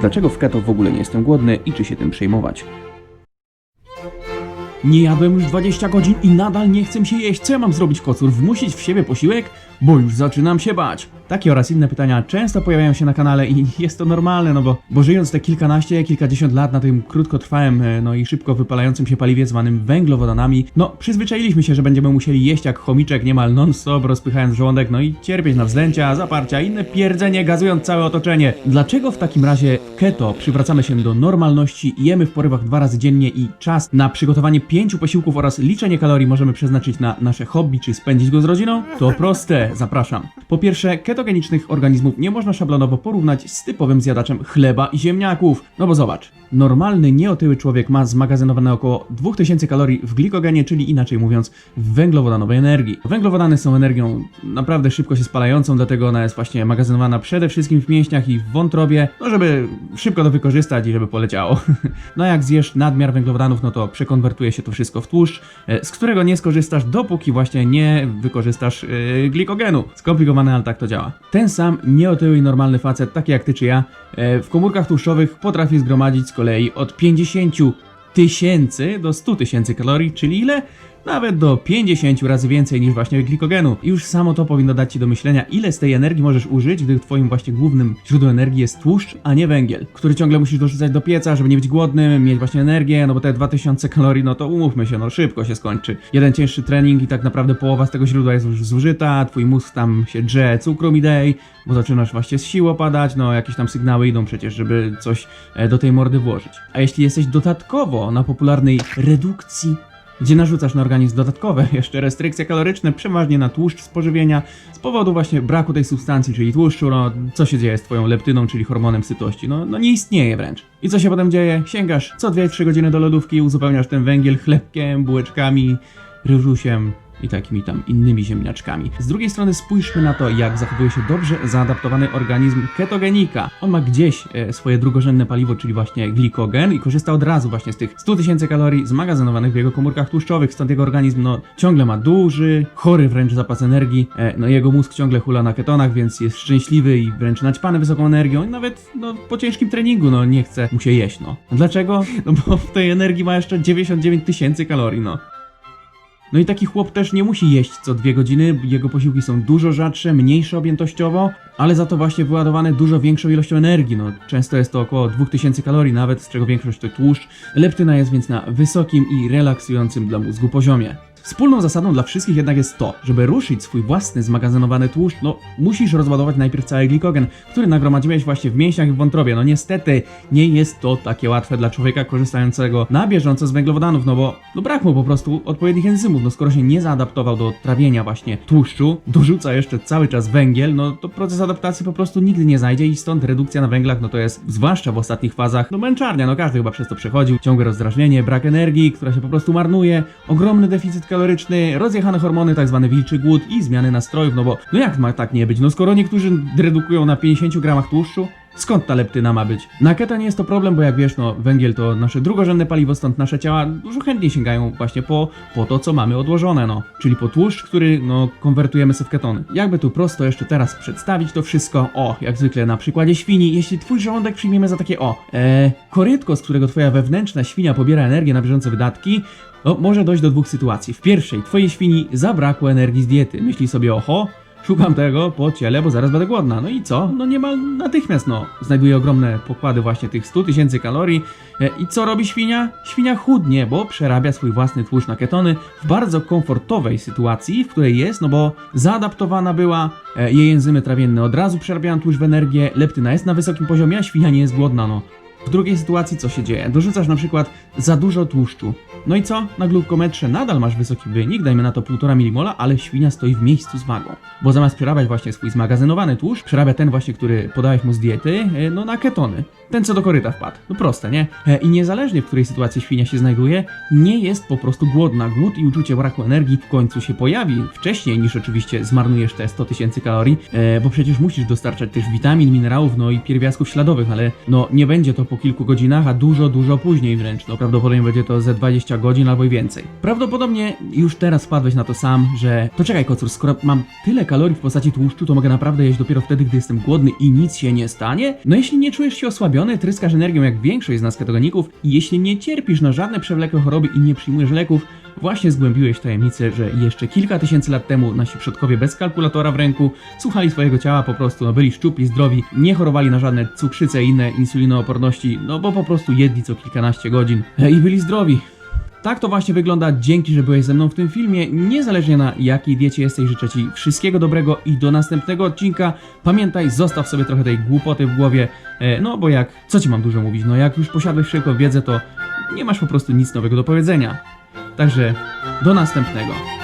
dlaczego w keto w ogóle nie jestem głodny i czy się tym przejmować. Nie jadłem już 20 godzin i nadal nie chcę się jeść. Co ja mam zrobić, kocur? Wmusić w siebie posiłek? Bo już zaczynam się bać. Takie oraz inne pytania często pojawiają się na kanale i jest to normalne, no bo, bo żyjąc te kilkanaście, kilkadziesiąt lat na tym krótkotrwałym, e, no i szybko wypalającym się paliwie zwanym węglowodanami, no przyzwyczailiśmy się, że będziemy musieli jeść jak chomiczek niemal non-stop, rozpychając żołądek, no i cierpieć na wzdęcia, zaparcia, inne pierdzenie, gazując całe otoczenie. Dlaczego w takim razie keto przywracamy się do normalności, jemy w porywach dwa razy dziennie i czas na przygotowanie pięciu posiłków oraz liczenie kalorii możemy przeznaczyć na nasze hobby czy spędzić go z rodziną? To proste, zapraszam. Po pierwsze, ketogenicznych organizmów nie można szablonowo porównać z typowym zjadaczem chleba i ziemniaków. No bo zobacz, normalny, nieotyły człowiek ma zmagazynowane około 2000 kalorii w glikogenie, czyli inaczej mówiąc w węglowodanowej energii. Węglowodany są energią naprawdę szybko się spalającą, dlatego ona jest właśnie magazynowana przede wszystkim w mięśniach i w wątrobie, no żeby szybko to wykorzystać i żeby poleciało. No jak zjesz nadmiar węglowodanów, no to przekonwertuje się to wszystko w tłuszcz, e, z którego nie skorzystasz, dopóki właśnie nie wykorzystasz e, glikogenu. Skomplikowane, ale tak to działa. Ten sam nieotyły i normalny facet, taki jak ty czy ja, e, w komórkach tłuszczowych potrafi zgromadzić z kolei od 50 tysięcy do 100 tysięcy kalorii, czyli ile? Nawet do 50 razy więcej niż właśnie glikogenu. I już samo to powinno dać Ci do myślenia, ile z tej energii możesz użyć, gdy Twoim właśnie głównym źródłem energii jest tłuszcz, a nie węgiel, który ciągle musisz dorzucać do pieca, żeby nie być głodnym, mieć właśnie energię, no bo te 2000 kalorii, no to umówmy się, no szybko się skończy. Jeden cięższy trening i tak naprawdę połowa z tego źródła jest już zużyta, Twój mózg tam się drze cukru midday, bo zaczynasz właśnie z sił opadać, no jakieś tam sygnały idą przecież, żeby coś e, do tej mordy włożyć. A jeśli jesteś dodatkowo na popularnej redukcji gdzie narzucasz na organizm dodatkowe jeszcze restrykcje kaloryczne, przeważnie na tłuszcz spożywienia, z powodu właśnie braku tej substancji, czyli tłuszczu, no co się dzieje z twoją leptyną, czyli hormonem sytości, no, no nie istnieje wręcz. I co się potem dzieje? Sięgasz co 2-3 godziny do lodówki, uzupełniasz ten węgiel chlebkiem, bułeczkami, ryżusiem, i takimi tam innymi ziemniaczkami. Z drugiej strony spójrzmy na to, jak zachowuje się dobrze zaadaptowany organizm ketogenika. On ma gdzieś e, swoje drugorzędne paliwo, czyli właśnie glikogen i korzysta od razu właśnie z tych 100 tysięcy kalorii zmagazynowanych w jego komórkach tłuszczowych, stąd jego organizm no, ciągle ma duży, chory wręcz zapas energii, e, no jego mózg ciągle hula na ketonach, więc jest szczęśliwy i wręcz naćpany wysoką energią i nawet no, po ciężkim treningu no nie chce mu się jeść, no. Dlaczego? No bo w tej energii ma jeszcze 99 tysięcy kalorii, no. No i taki chłop też nie musi jeść co dwie godziny, jego posiłki są dużo rzadsze, mniejsze objętościowo, ale za to właśnie wyładowane dużo większą ilością energii. No, często jest to około 2000 kalorii nawet, z czego większość to tłuszcz. Leptyna jest więc na wysokim i relaksującym dla mózgu poziomie. Wspólną zasadą dla wszystkich jednak jest to, żeby ruszyć swój własny zmagazynowany tłuszcz, no musisz rozładować najpierw cały glikogen, który nagromadziłeś właśnie w mięśniach i w wątrobie. No niestety nie jest to takie łatwe dla człowieka korzystającego na bieżąco z węglowodanów, no bo no brak mu po prostu odpowiednich enzymów. No skoro się nie zaadaptował do trawienia właśnie tłuszczu, dorzuca jeszcze cały czas węgiel, no to proces adaptacji po prostu nigdy nie znajdzie i stąd redukcja na węglach, no to jest zwłaszcza w ostatnich fazach, no męczarnia, no każdy chyba przez to przechodził, ciągłe rozdrażnienie, brak energii, która się po prostu marnuje, ogromny deficyt rozjechane hormony, tak zwany wilczy głód i zmiany nastrojów, no bo no jak ma tak nie być? No skoro niektórzy redukują na 50 gramach tłuszczu, Skąd ta leptyna ma być? Na keto nie jest to problem, bo jak wiesz, no węgiel to nasze drugorzędne paliwo, stąd nasze ciała dużo chętniej sięgają właśnie po, po to, co mamy odłożone, no. Czyli po tłuszcz, który, no, konwertujemy sobie w ketony. Jakby tu prosto jeszcze teraz przedstawić to wszystko, o, jak zwykle na przykładzie świni, jeśli twój żołądek przyjmiemy za takie, o, e, korytko, z którego twoja wewnętrzna świnia pobiera energię na bieżące wydatki, no, może dojść do dwóch sytuacji. W pierwszej, twojej świni zabrakło energii z diety. Myśli sobie, oho, Szukam tego po ciele, bo zaraz będę głodna. No i co? No niemal natychmiast, no. Znajduje ogromne pokłady właśnie tych 100 tysięcy kalorii. E, I co robi świnia? Świnia chudnie, bo przerabia swój własny tłuszcz na ketony w bardzo komfortowej sytuacji, w której jest, no bo zaadaptowana była, e, jej enzymy trawienne od razu przerabiają tłuszcz w energię, leptyna jest na wysokim poziomie, a świnia nie jest głodna, no. W drugiej sytuacji co się dzieje? Dorzucasz na przykład za dużo tłuszczu. No i co? Na glukometrze nadal masz wysoki wynik, dajmy na to 1,5 milimola, ale świnia stoi w miejscu z wagą. Bo zamiast przerabiać właśnie swój zmagazynowany tłuszcz, przerabia ten właśnie, który podałeś mu z diety, e, no na ketony. Ten co do koryta wpadł. No proste, nie? E, I niezależnie w której sytuacji świnia się znajduje, nie jest po prostu głodna. Głód i uczucie braku energii w końcu się pojawi wcześniej niż oczywiście zmarnujesz te 100 tysięcy kalorii, e, bo przecież musisz dostarczać też witamin, minerałów, no i pierwiastków śladowych, ale no nie będzie to po kilku godzinach, a dużo, dużo później wręcz. No prawdopodobnie będzie to ze 20 godzin albo i więcej. Prawdopodobnie już teraz wpadłeś na to sam, że to czekaj kocur, skoro mam tyle kalorii w postaci tłuszczu, to mogę naprawdę jeść dopiero wtedy, gdy jestem głodny i nic się nie stanie? No jeśli nie czujesz się osłabiony, tryskasz energią jak większość z nas ketogeników i jeśli nie cierpisz na żadne przewlekłe choroby i nie przyjmujesz leków, Właśnie zgłębiłeś tajemnicę, że jeszcze kilka tysięcy lat temu nasi przodkowie bez kalkulatora w ręku słuchali swojego ciała po prostu, no byli szczupli, zdrowi, nie chorowali na żadne cukrzyce i inne insulinooporności, no bo po prostu jedli co kilkanaście godzin e, i byli zdrowi. Tak to właśnie wygląda. Dzięki, że byłeś ze mną w tym filmie. Niezależnie na jakiej diecie jesteś, życzę Ci wszystkiego dobrego i do następnego odcinka. Pamiętaj, zostaw sobie trochę tej głupoty w głowie, e, no bo jak, co Ci mam dużo mówić, no jak już posiadłeś wszelką wiedzę, to nie masz po prostu nic nowego do powiedzenia. Także do następnego.